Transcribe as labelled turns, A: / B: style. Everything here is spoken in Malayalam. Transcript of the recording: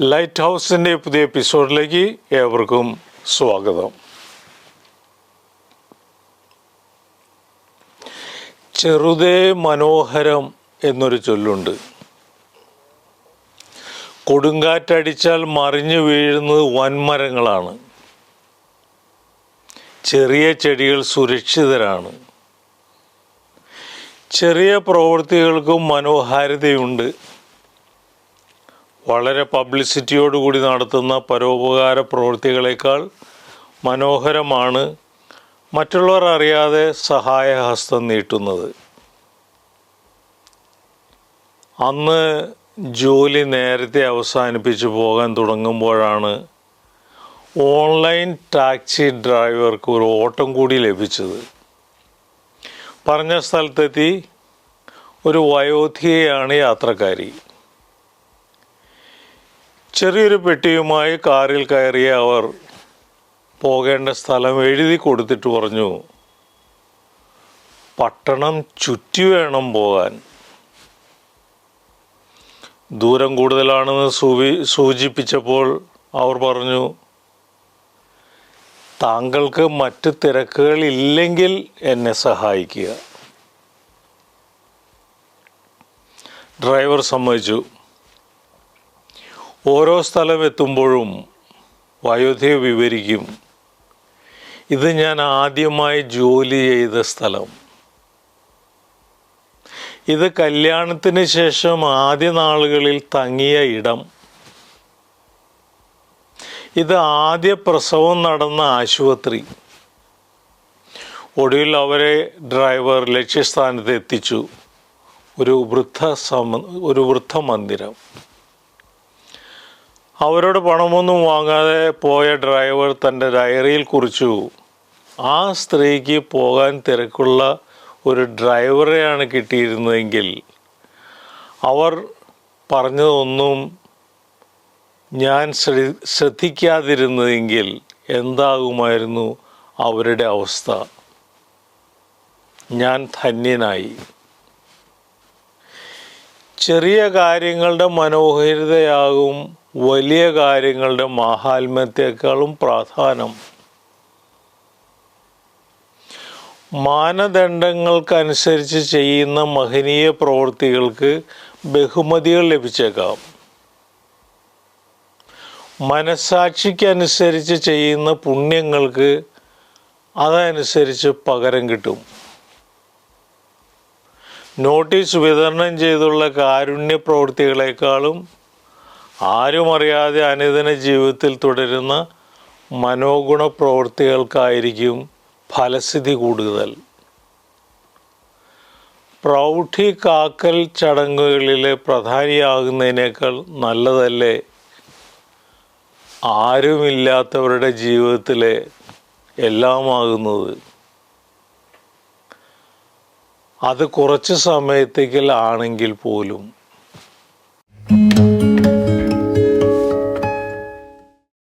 A: ലൈറ്റ് ഹൗസിന്റെ പുതിയ എപ്പിസോഡിലേക്ക് ഏവർക്കും സ്വാഗതം. ചെറുതേ മനോഹരം എന്നൊരു ചൊല്ലുണ്ട്. കൊടുങ്കാറ്റടിച്ചാൽ മറിഞ്ഞു വീഴുന്നത് വൻമരങ്ങളാണ്. ചെറിയ ചെടികൾ സുരക്ഷിതരാണ്. ചെറിയ പ്രവൃത്തികൾക്കും മനോഹാരിതയുണ്ട്. വളരെ പബ്ലിസിറ്റിയോടുകൂടി നടത്തുന്ന പരോപകാര പ്രവൃത്തികളേക്കാൾ മനോഹരമാണ് മറ്റുള്ളവർ അറിയാതെ സഹായഹസ്തം നീട്ടുന്നത്. അന്ന് ജോലി നേരത്തെ അവസാനിപ്പിച്ച് പോകാൻ തുടങ്ങുമ്പോഴാണ് ഓൺലൈൻ ടാക്സി ഡ്രൈവർക്ക് ഒരു ഓട്ടം കൂടി ലഭിച്ചത്. പറഞ്ഞ സ്ഥലത്തെത്തി ഒരു വയോധികയാണ് യാത്രക്കാരി. ചെറിയൊരു പെട്ടിയുമായി കാറിൽ കയറിയ അവർ പോകേണ്ട സ്ഥലം എഴുതി കൊടുത്തിട്ട് പറഞ്ഞു പട്ടണം ചുറ്റി വേണം പോകാൻ. ദൂരം കൂടുതലാണെന്ന് സൂചി സൂചിപ്പിച്ചപ്പോൾ അവർ പറഞ്ഞു താങ്കൾക്ക് മറ്റ് തിരക്കുകൾ ഇല്ലെങ്കിൽ എന്നെ സഹായിക്കുക. ഡ്രൈവർ സമ്മതിച്ചു. ഓരോ സ്ഥലം എത്തുമ്പോഴും വയോധ്യ വിവരിക്കും. ഇത് ഞാൻ ആദ്യമായി ജോലി ചെയ്ത സ്ഥലം. ഇത് കല്യാണത്തിന് ശേഷം ആദ്യ നാളുകളിൽ തങ്ങിയ ഇടം. ഇത് ആദ്യ പ്രസവം നടന്ന ആശുപത്രി. ഒടുവിൽ അവരെ ഡ്രൈവർ ലക്ഷ്യസ്ഥാനത്ത് എത്തിച്ചു. ഒരു വൃദ്ധ സമ ഒരു വൃദ്ധ മന്ദിരം. അവരോട് പണമൊന്നും വാങ്ങാതെ പോയ ഡ്രൈവർ തന്റെ ഡയറിയിൽ കുറിച്ചു. ആ സ്ത്രീക്ക് പോകാൻ തിരക്കുള്ള ഒരു ഡ്രൈവറെയാണ് കിട്ടിയിരുന്നതെങ്കിൽ അവർ പറഞ്ഞതൊന്നും ഞാൻ ശ്രദ്ധ ശ്രദ്ധിക്കാതിരുന്നതെങ്കിൽ എന്താകുമായിരുന്നു അവരുടെ അവസ്ഥ. ഞാൻ ധന്യനായി. ചെറിയ കാര്യങ്ങളുടെ മനോഹരിതയാകും വലിയ കാര്യങ്ങളുടെ മാഹാത്മ്യത്തെക്കാളും പ്രാധാന്യം മാനദണ്ഡങ്ങൾക്കനുസരിച്ച് ചെയ്യുന്ന മഹനീയ പ്രവൃത്തികൾക്ക് ബഹുമതികൾ ലഭിച്ചേക്കാം. മനസാക്ഷിക്കനുസരിച്ച് ചെയ്യുന്ന പുണ്യങ്ങൾക്ക് അതനുസരിച്ച് പകരം കിട്ടും. നോട്ടീസ് വിതരണം ചെയ്തുള്ള കാരുണ്യ പ്രവൃത്തികളെക്കാളും ആരും അറിയാതെ അനുദിന ജീവിതത്തിൽ തുടരുന്ന മനോഗുണ പ്രവൃത്തികൾക്കായിരിക്കും ഫലസ്ഥിതി കൂടുതൽ. പ്രൗഢി കാക്കൽ ചടങ്ങുകളിലെ പ്രധാനിയാകുന്നതിനേക്കാൾ നല്ലതല്ലേ? ആരുമില്ലാത്തവരുടെ ജീവിതത്തിലെ എല്ലാമാകുന്നത്. അത് കുറച്ച് സമയത്തേക്കിൽ ആണെങ്കിൽ പോലും